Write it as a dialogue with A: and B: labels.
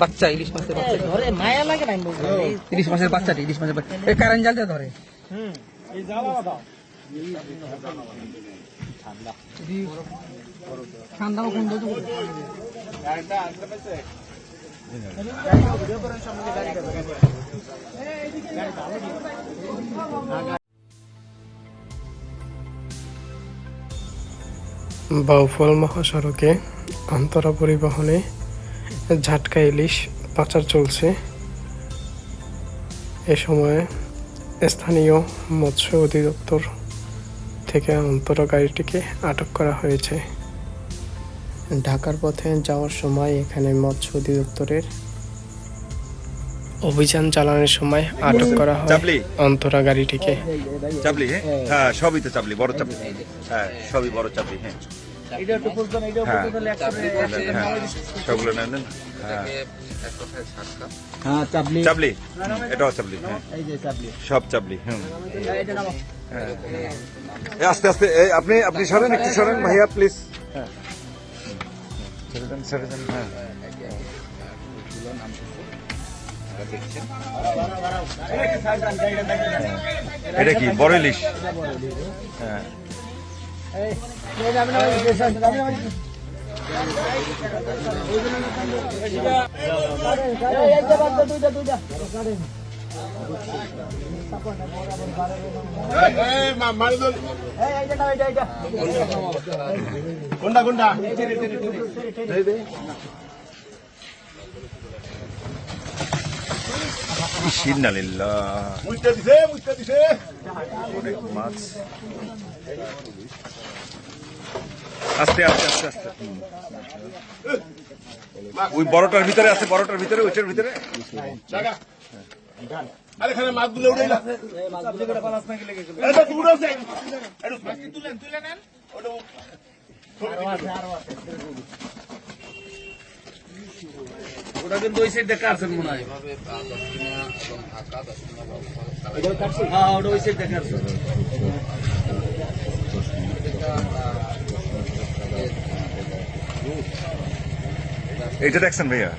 A: বাচ্চা ইলিশ মাছের বাচ্চা।
B: ধরে মায়া লাগে না। এই
A: ইলিশ মাছের বাচ্চাটি ইলিশ মাছের বাচ্চা। এই কারেন্ট জালটা ধরে। ঠান্ডা। কোন বলতে
C: বাউফল মহাসড়কে অন্তরা পরিবহনে ঝাটকা ইলিশ পাচার চলছে। এ সময়ে স্থানীয় মৎস্য অধিদপ্তর থেকে অন্তরা গাড়িটিকে আটক করা হয়েছে। ঢাকার পথে যাওয়ার সময় এখানে মৎস্য অধিদপ্তরের অভিযান চালানোর সময় আটক করা হয়
D: চাপলি?
C: অন্তরা গাড়িটিকে
D: চাপলি হ্যাঁ হ্যাঁ সবই তো চাপলি বড় চাপলি হ্যাঁ সবই বড় চাপলি হ্যাঁ হ্যাঁ। হ্যাঁ। হ্যাঁ
A: হ্যাঁ
D: হ্যাঁ। সব চাপলি আস্তে আস্তে এই আপনি আপনি সরেন একটু সরেন ভাইয়া প্লিজ হ্যাঁ এটা কি বড় ইলিশ? হ্যাঁ।
B: এই, এই যাবে না, ওই যে যাবে না, ওই যে- এই, এই যে বাদ দাও, দুইটা, দুইটা। এই, এই যে নাও, এইটা, এইটা।
D: ইন্নালিল্লাহ অনেক মাছ আস্তে আস্তে আস্তে আস্তে হুম। ওই বড়টার ভিতরে আছে বড়টার ভিতরে ওইটার ভিতরে
A: ওটা কিন্তু ওই সাইড দেখা আছেন মনে হয়? হ্যাঁ ওটা ওই সাইড দেখা আছে
D: এইটা দেখছেন ভাইয়া?